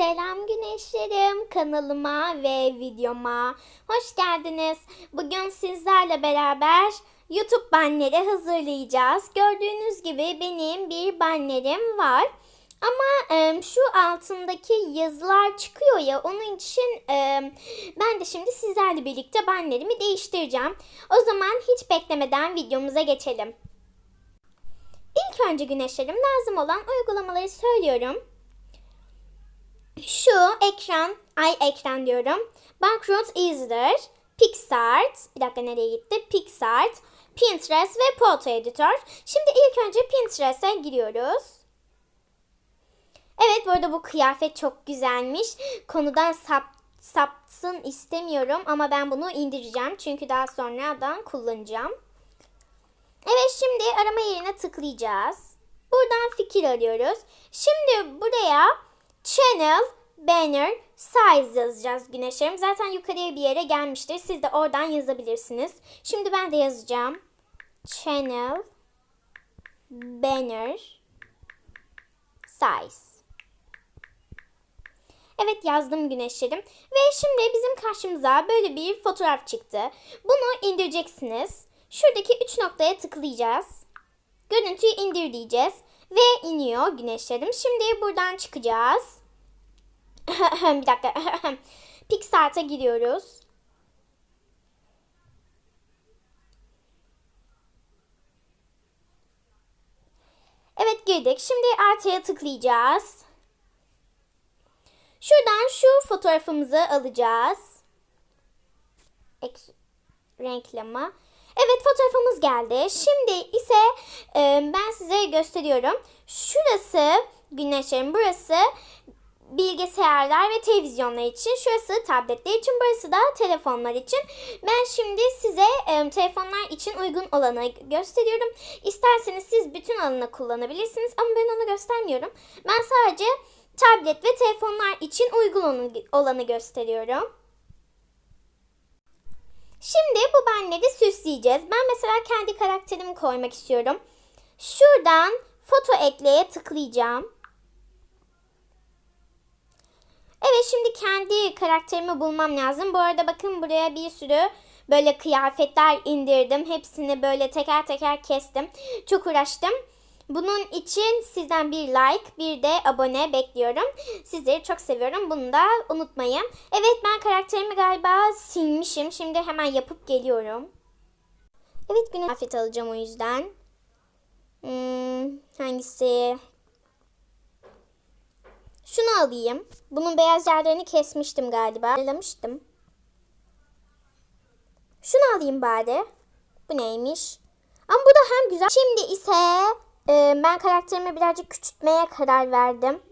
Selam güneşlerim kanalıma ve videoma hoş geldiniz. Bugün sizlerle beraber YouTube banleri hazırlayacağız. Gördüğünüz gibi benim bir bannerim var. Ama e, şu altındaki yazılar çıkıyor ya onun için e, ben de şimdi sizlerle birlikte bannerimi değiştireceğim. O zaman hiç beklemeden videomuza geçelim. İlk önce güneşlerim lazım olan uygulamaları söylüyorum. Şu ekran, ay ekran diyorum. Backroot Easier, Pixart, bir dakika nereye gitti? Pixart, Pinterest ve Photo Editor. Şimdi ilk önce Pinterest'e giriyoruz. Evet bu arada bu kıyafet çok güzelmiş. Konudan sap, sapsın istemiyorum ama ben bunu indireceğim. Çünkü daha sonradan kullanacağım. Evet şimdi arama yerine tıklayacağız. Buradan fikir arıyoruz. Şimdi buraya channel, banner, size yazacağız güneşlerim. Zaten yukarıya bir yere gelmiştir. Siz de oradan yazabilirsiniz. Şimdi ben de yazacağım. Channel, banner, size. Evet yazdım güneşlerim. Ve şimdi bizim karşımıza böyle bir fotoğraf çıktı. Bunu indireceksiniz. Şuradaki üç noktaya tıklayacağız. Görüntüyü indir diyeceğiz. Ve iniyor güneşlerim. Şimdi buradan çıkacağız. bir dakika. Pixart'a giriyoruz. Evet girdik. Şimdi artıya tıklayacağız. Şuradan şu fotoğrafımızı alacağız. Ek renklama. Evet fotoğrafımız geldi. Şimdi ise e, ben size gösteriyorum. Şurası güneşlerin burası bilgisayarlar ve televizyonlar için. Şurası tabletler için. Burası da telefonlar için. Ben şimdi size e, telefonlar için uygun olanı gösteriyorum. İsterseniz siz bütün alanı kullanabilirsiniz. Ama ben onu göstermiyorum. Ben sadece tablet ve telefonlar için uygun olanı gösteriyorum. Şimdi bu banneri süsleyeceğiz. Ben mesela kendi karakterimi koymak istiyorum. Şuradan foto ekleye tıklayacağım. Evet şimdi kendi karakterimi bulmam lazım. Bu arada bakın buraya bir sürü böyle kıyafetler indirdim. Hepsini böyle teker teker kestim. Çok uğraştım. Bunun için sizden bir like, bir de abone bekliyorum. Sizleri çok seviyorum. Bunu da unutmayın. Evet ben karakterimi galiba silmişim. Şimdi hemen yapıp geliyorum. Evet güneş kıyafet alacağım o yüzden. Hmm, hangisi? Şunu alayım. Bunun beyaz yerlerini kesmiştim galiba. Ayarlamıştım. Şunu alayım bari. Bu neymiş? Ama bu da hem güzel. Şimdi ise e, ben karakterimi birazcık küçültmeye karar verdim.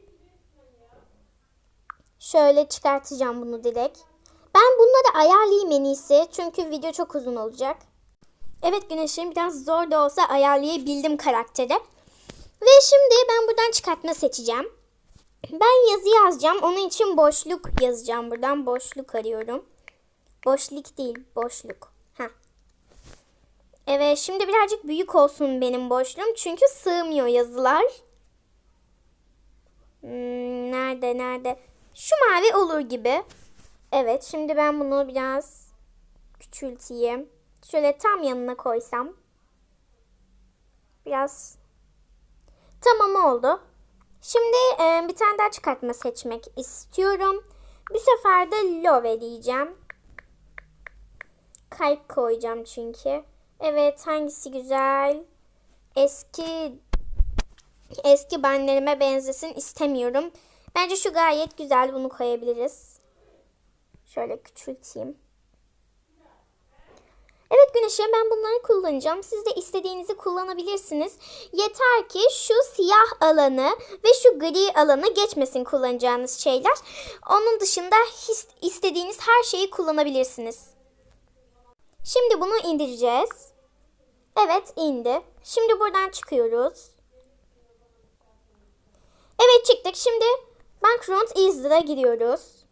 Şöyle çıkartacağım bunu direkt. Ben bunları ayarlayayım en iyisi. Çünkü video çok uzun olacak. Evet güneşim biraz zor da olsa ayarlayabildim karakteri. Ve şimdi ben buradan çıkartma seçeceğim. Ben yazı yazacağım. Onun için boşluk yazacağım. Buradan boşluk arıyorum. Boşluk değil, boşluk. Evet, şimdi birazcık büyük olsun benim boşluğum. Çünkü sığmıyor yazılar. Hmm, nerede, nerede? Şu mavi olur gibi. Evet, şimdi ben bunu biraz küçülteyim. Şöyle tam yanına koysam. Biraz tamam oldu. Şimdi e, bir tane daha çıkartma seçmek istiyorum. Bu sefer de love diyeceğim. Kalp koyacağım çünkü. Evet hangisi güzel? Eski eski bannerime benzesin istemiyorum. Bence şu gayet güzel. Bunu koyabiliriz. Şöyle küçülteyim. Evet Güneş'e ben bunları kullanacağım. Siz de istediğinizi kullanabilirsiniz. Yeter ki şu siyah alanı ve şu gri alanı geçmesin kullanacağınız şeyler. Onun dışında istediğiniz her şeyi kullanabilirsiniz. Şimdi bunu indireceğiz. Evet indi. Şimdi buradan çıkıyoruz. Evet çıktık. Şimdi Background Easy'de giriyoruz.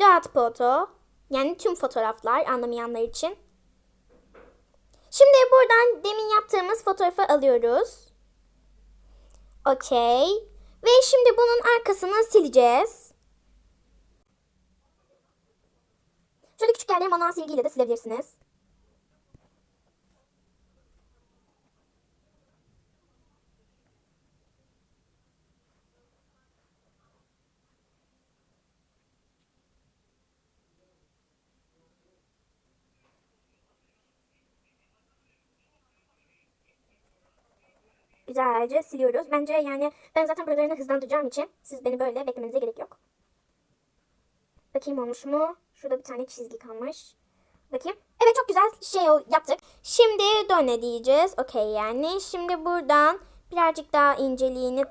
Layout Photo. Yani tüm fotoğraflar anlamayanlar için. Şimdi buradan demin yaptığımız fotoğrafı alıyoruz. Okey. Ve şimdi bunun arkasını sileceğiz. Şöyle küçük yerleri manuel silgiyle de silebilirsiniz. Güzelce siliyoruz. Bence yani ben zaten buralarını hızlandıracağım için siz beni böyle beklemenize gerek yok. Bakayım olmuş mu? Şurada bir tane çizgi kalmış. Bakayım. Evet çok güzel şey yaptık. Şimdi döne diyeceğiz. Okey yani. Şimdi buradan birazcık daha inceliğini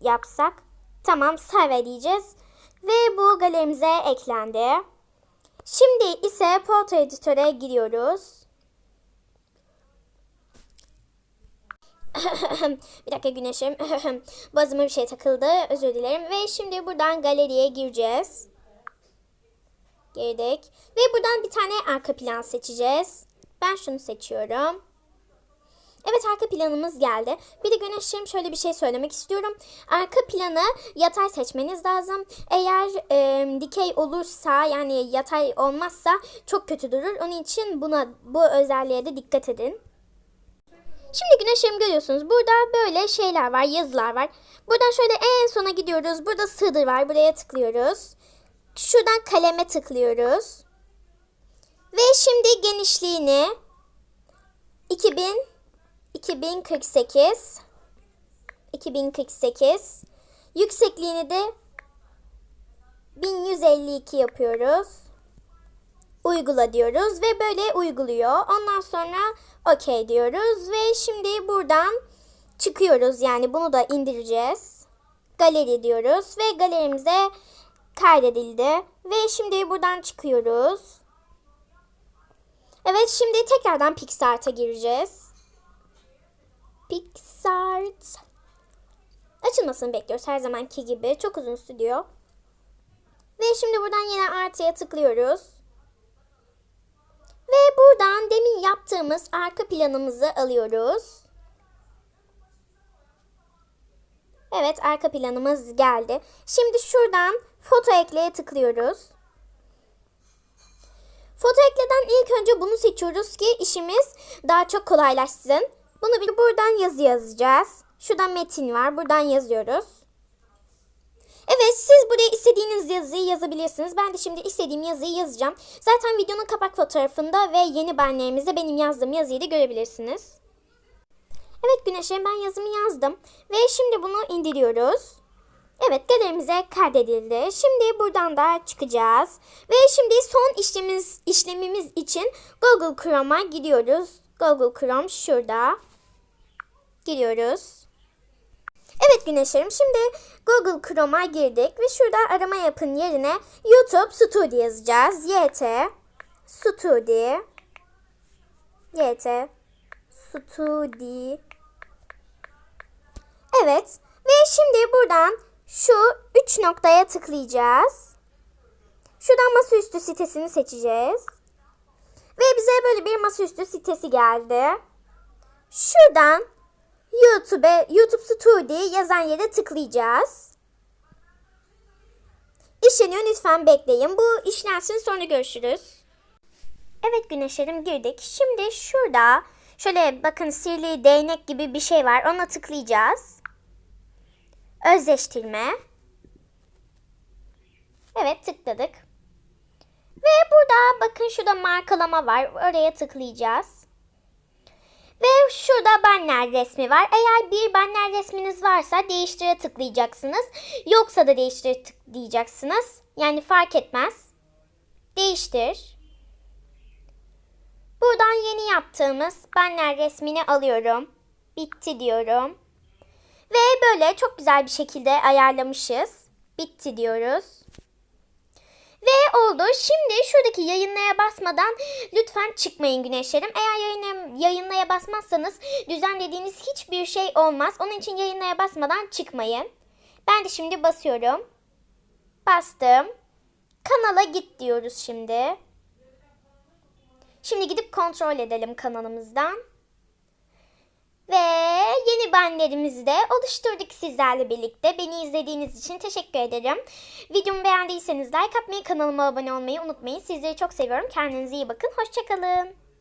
yapsak. Tamam save diyeceğiz. Ve bu galerimize eklendi. Şimdi ise foto editöre giriyoruz. bir dakika güneşim. Boğazıma bir şey takıldı. Özür dilerim. Ve şimdi buradan galeriye gireceğiz. Girdik. Ve buradan bir tane arka plan seçeceğiz. Ben şunu seçiyorum. Evet arka planımız geldi. Bir de güneşim şöyle bir şey söylemek istiyorum. Arka planı yatay seçmeniz lazım. Eğer e, dikey olursa yani yatay olmazsa çok kötü durur. Onun için buna bu özelliğe de dikkat edin. Şimdi güneşim görüyorsunuz. Burada böyle şeyler var, yazılar var. Buradan şöyle en sona gidiyoruz. Burada sığdır var. Buraya tıklıyoruz. Şuradan kaleme tıklıyoruz. Ve şimdi genişliğini 2000 2048 2048 yüksekliğini de 1152 yapıyoruz. Uygula diyoruz ve böyle uyguluyor. Ondan sonra okey diyoruz ve şimdi buradan çıkıyoruz. Yani bunu da indireceğiz. Galeri diyoruz ve galerimize kaydedildi. Ve şimdi buradan çıkıyoruz. Evet şimdi tekrardan PixArt'a gireceğiz. PixArt. Açılmasını bekliyoruz her zamanki gibi. Çok uzun sürüyor. Ve şimdi buradan yine artıya tıklıyoruz. Ve buradan demin yaptığımız arka planımızı alıyoruz. Evet arka planımız geldi. Şimdi şuradan foto ekleye tıklıyoruz. Foto ekleden ilk önce bunu seçiyoruz ki işimiz daha çok kolaylaşsın. Bunu bir buradan yazı yazacağız. Şurada metin var. Buradan yazıyoruz. Evet siz buraya istediğiniz yazıyı yazabilirsiniz. Ben de şimdi istediğim yazıyı yazacağım. Zaten videonun kapak fotoğrafında ve yeni bannerimizde benim yazdığım yazıyı da görebilirsiniz. Evet Güneş'e ben yazımı yazdım. Ve şimdi bunu indiriyoruz. Evet galerimize kaydedildi. Şimdi buradan da çıkacağız. Ve şimdi son işlemimiz, işlemimiz için Google Chrome'a gidiyoruz. Google Chrome şurada. Giriyoruz. Evet Güneşlerim şimdi Google Chrome'a girdik ve şurada arama yapın yerine YouTube Studio yazacağız. YT Studio YT Studio Evet ve şimdi buradan şu üç noktaya tıklayacağız. Şuradan masaüstü sitesini seçeceğiz. Ve bize böyle bir masaüstü sitesi geldi. Şuradan YouTube, YouTube Studio yazan yere tıklayacağız. İşleniyor lütfen bekleyin. Bu işlensin sonra görüşürüz. Evet güneşlerim girdik. Şimdi şurada şöyle bakın sihirli değnek gibi bir şey var. Ona tıklayacağız. Özleştirme. Evet tıkladık. Ve burada bakın şurada markalama var. Oraya tıklayacağız. Ve şurada banner resmi var. Eğer bir banner resminiz varsa değiştire tıklayacaksınız. Yoksa da değiştire tıklayacaksınız. Yani fark etmez. Değiştir. Buradan yeni yaptığımız banner resmini alıyorum. Bitti diyorum. Ve böyle çok güzel bir şekilde ayarlamışız. Bitti diyoruz. Ve oldu. Şimdi şuradaki yayınlaya basmadan lütfen çıkmayın güneşlerim. Eğer yayına, yayınlaya basmazsanız düzenlediğiniz hiçbir şey olmaz. Onun için yayınlaya basmadan çıkmayın. Ben de şimdi basıyorum. Bastım. Kanala git diyoruz şimdi. Şimdi gidip kontrol edelim kanalımızdan. Yeni bannerimizi de oluşturduk sizlerle birlikte. Beni izlediğiniz için teşekkür ederim. Videomu beğendiyseniz like atmayı, kanalıma abone olmayı unutmayın. Sizleri çok seviyorum. Kendinize iyi bakın. Hoşçakalın.